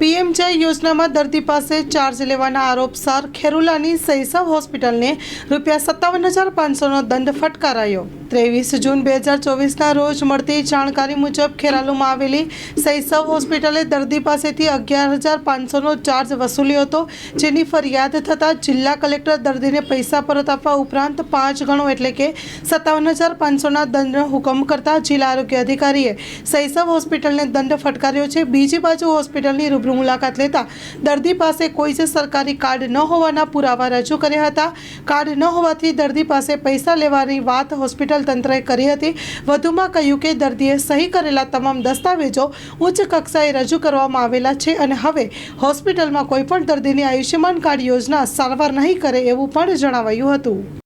પીએમજય યોજનામાં દર્દી પાસે ચાર્જ લેવાના આરોપસર ખેરુલાની સૈસવ હોસ્પિટલને રૂપિયા સત્તાવન હજાર પાંચસોનો દંડ ફટકારાયો. ત્રેવીસ જૂન બે હજાર ચોવીસના રોજ મળતી જાણકારી મુજબ ખેરાલુમાં આવેલી સૈસવ હોસ્પિટલે દર્દી પાસેથી અગિયાર હજાર પાંચસોનો ચાર્જ વસૂલ્યો હતો, જેની ફરિયાદ થતાં જિલ્લા કલેક્ટર દર્દીને પૈસા પરત આપવા ઉપરાંત પાંચ ગણો એટલે કે સત્તાવન હજાર પાંચસોના દંડનો હુકમ કરતા જિલ્લા આરોગ્ય અધિકારીએ સૈસવ હોસ્પિટલને દંડ ફટકાર્યો છે. બીજી બાજુ હોસ્પિટલની રૂબરૂ મુલાકાત લેતા દર્દી પાસે કોઈ જ સરકારી કાર્ડ ન હોવાના પુરાવા રજૂ કર્યા હતા. કાર્ડ ન હોવાથી દર્દી પાસે પૈસા લેવાની વાત હોસ્પિટલ તંત્રએ કરી હતી. વધુમાં કહ્યું કે દર્દીએ સહી કરેલા તમામ દસ્તાવેજો ઉચ્ચ કક્ષાએ રજૂ કરવામાં આવેલા છે અને હવે હોસ્પિટલમાં કોઈપણ દર્દીની આયુષ્યમાન કાર્ડ યોજના સારવાર નહીં કરે એવું પણ જણાવાયું હતું.